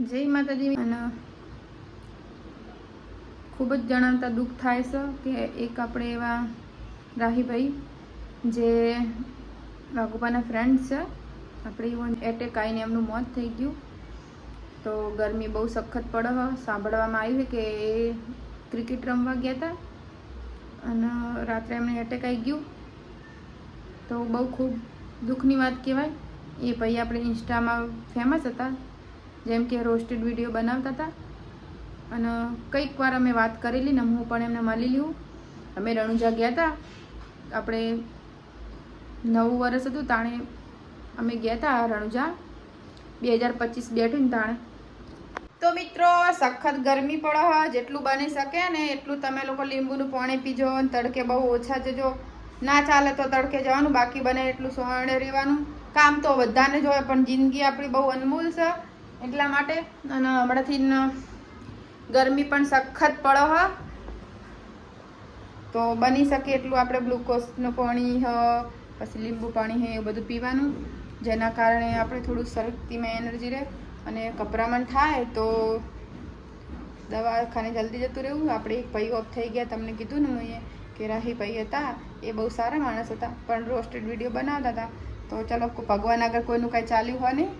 જય માતાજી. અને ખૂબ જ જણાવતા દુઃખ થાય છે કે એક આપણે એવા રાહીભાઈ જે વાઘુપાના ફ્રેન્ડ છે, આપણે એવું એટેક આવીને એમનું મોત થઈ ગયું. તો ગરમી બહુ સખત પડે સાંભળવામાં આવ્યું કે એ ક્રિકેટ રમવા ગયા હતા. અને રાત્રે એમને એટેક આવી ગયું. તો બહુ ખૂબ દુઃખની વાત કહેવાય. એ ભાઈ આપણે ઇન્સ્ટામાં ફેમસ હતા. જેમ કે રોસ્ટેડ વીડિયો બનાવતા હતા. અને કંઈક વાર અમે વાત કરેલી ને હું પણ એમને મળી લઉં અમે રણુજા ગયા હતા આપણે નવું વર્ષ હતું તાણે અમે ગયા હતા રણુજા. બે હજાર પચીસ બેઠું ને તાણે. તો મિત્રો, સખત ગરમી પડો જેટલું બની શકે ને એટલું તમે લોકો લીંબુનું પાણી પીજો અને તડકે બહુ ઓછા જજો. ના ચાલે તો તડકે જવાનું, બાકી બને એટલું સોહણે રહેવાનું. કામ તો બધાને જ હોય, પણ જિંદગી આપણી બહુ અનમોલ છે. એટલા માટે અને હમણાંથી ગરમી પણ સખત પડે હ. તો બની શકે એટલું આપણે ગ્લુકોઝનું પાણી હ, પછી લીંબુ પાણી હે, એવું બધું પીવાનું. જેના કારણે આપણે થોડું શક્તિમાં એનર્જી રહે અને કપરામણ થાય તો દવાખાને જલ્દી જતું રહેવું. આપણે એક ભાઈ ઓફ થઈ ગયા, તમને કીધું ને મેં કે રાહી ભાઈ હતા, એ બહુ સારા માણસ હતા, પણ રોસ્ટેડ વીડિયો બનાવતા હતા. તો ચલો, ભગવાન આગળ કોઈનું કાંઈ ચાલ્યું હોય નહીં.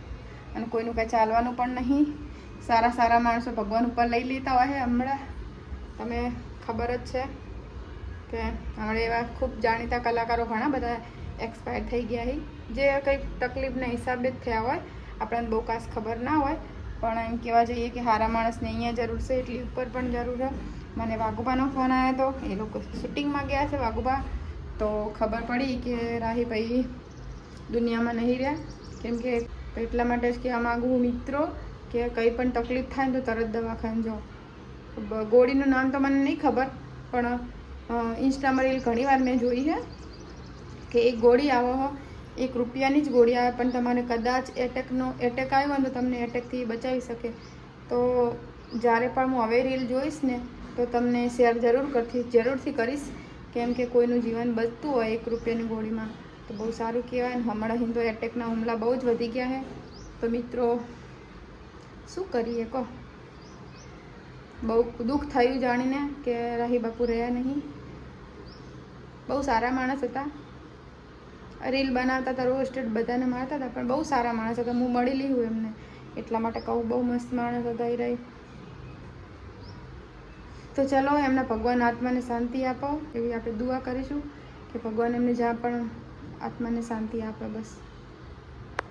અને કોઈનું કાંઈ ચાલવાનું પણ નહીં. સારા સારા માણસો ભગવાન ઉપર લઈ લેતા હોય હમણાં. તમે ખબર જ છે કે હમણાં એવા ખૂબ જાણીતા કલાકારો ઘણા બધા એક્સપાયર થઈ ગયા છે. જે કંઈક તકલીફના હિસાબે જ થયા હોય, આપણને બહુ ખાસ ખબર ના હોય. પણ એમ કહેવા જઈએ કે સારા માણસને અહીંયા જરૂર છે, એટલી ઉપર પણ જરૂર છે. મને વાઘુબાનો ફોન આવ્યો હતો એ લોકો શૂટિંગમાં ગયા છે વાઘુબા. તો ખબર પડી કે રાહીભાઈ દુનિયામાં નહીં રહ્યા. કેમ કે એટલા માટે જ કહેવા માગું હું મિત્રો કે કંઈ પણ તકલીફ થાય ને તો તરત દવાખાને જાઓ. ગોળીનું નામ તો મને નહીં ખબર, પણ ઇન્સ્ટામાં રીલ ઘણીવાર મેં જોઈ છે કે એક ગોળી આવો હો, એક રૂપિયાની જ ગોળી આવે, પણ તમારે કદાચ એટેકનો એટેક આવ્યો હોય તો તમને એટેકથી બચાવી શકે. તો જ્યારે પણ હું હવે રીલ જોઈશ ને, તો તમને શેર જરૂર કરતી જરૂરથી કરીશ, કેમ કે કોઈનું જીવન બચતું હોય એક રૂપિયાની ગોળીમાં. તો બહુ સારું કહેવાય હમણાં હિન્દુ એટેકના હુમલા બહુ જ વધી ગયા છે. તો મિત્રો, શું કરીએ કહો? બહુ દુઃખ થયું જાણીને કે રાહી બાપુ રહ્યા નહીં. બહુ સારા માણસ હતા. રીલ બનાવતા હતા રોસ્ટેડ બધાને મારતા હતા, પણ બહુ સારા માણસ હતા. હું મળેલી હું એમને. એટલા માટે કહું, બહુ મસ્ત માણસ હતા એ રહી. તો ચલો એમના ભગવાન આત્માને શાંતિ આપો. એવી આપણે દુઆ કરીશું કે ભગવાન એમને જ્યાં પણ આત્માને શાંતિ આપે બસ.